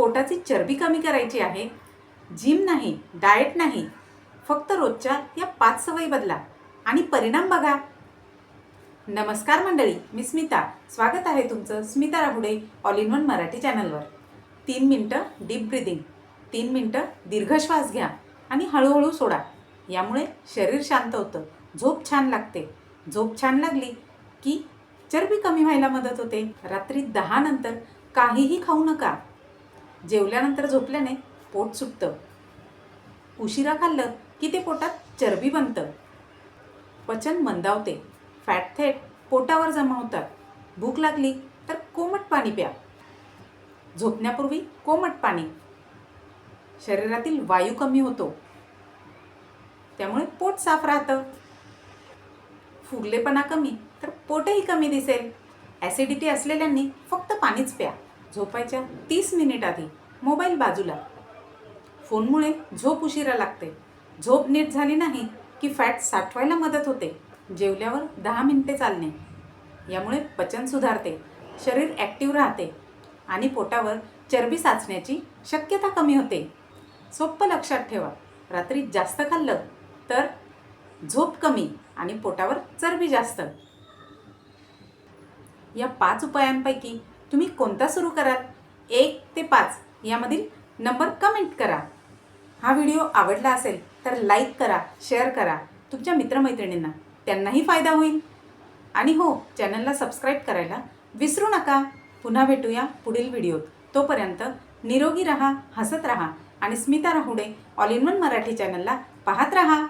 पोटाची चरबी कमी करायची आहे जिम नाही डाएट नाही फक्त रोजच्या या पाच सवयी बदला आणि परिणाम बघा. नमस्कार मंडळी मी स्मिता. स्वागत आहे तुमचं Smita Rahude all in one Marathi चॅनलवर. तीन मिनटं डीप ब्रिदिंग तीन मिनटं दीर्घ श्वास घ्या आणि हळूहळू सोडा. यामुळे शरीर शांत होतं झोप छान लागते. झोप छान लागली की चरबी कमी व्हायला मदत होते. रात्री दहा नंतर काहीही खाऊ नका. जेवल्यानंतर झोपल्याने पोट सुटतं. उशिरा खाल्लं की ते पोटात चरबी बनतं. पचन मंदावते. फॅट थेट पोटावर जमा होतात. भूक लागली तर कोमट पाणी प्या. झोपण्यापूर्वी कोमट पाणी. शरीरातील वायू कमी होतो. त्यामुळे पोट साफ राहतं. फुगलेपणा कमी तर पोटही कमी दिसेल. ॲसिडिटी असलेल्यांनी फक्त पाणीच प्या. झोपायच्या तीस मिनिट आधी मोबाईल बाजूला. फोनमुळे झोप उशिरा लागते. झोप नीट झाली नाही की फॅट साठवायला मदत होते. जेवल्यावर दहा मिनिटे चालणे. यामुळे पचन सुधारते. शरीर ॲक्टिव्ह राहते आणि पोटावर चरबी साचण्याची शक्यता कमी होते. सोप्पं लक्षात ठेवा. रात्री जास्त खाल्लं तर झोप कमी आणि पोटावर चरबी जास्त. या पाच उपायांपैकी तुम्ही कोणता सुरू कराल? एक ते पाच यामधील नंबर कमेंट करा. हा व्हिडिओ आवडला असेल तर लाईक करा शेअर करा तुमच्या मित्रमैत्रिणींना. त्यांनाही फायदा होईल. आणि हो चॅनलला सबस्क्राईब करायला विसरू नका. पुन्हा भेटूया पुढील व्हिडिओत तोपर्यंत निरोगी रहा हसत रहा आणि Smita Rahude all in one Marathi चॅनलला पाहत राहा.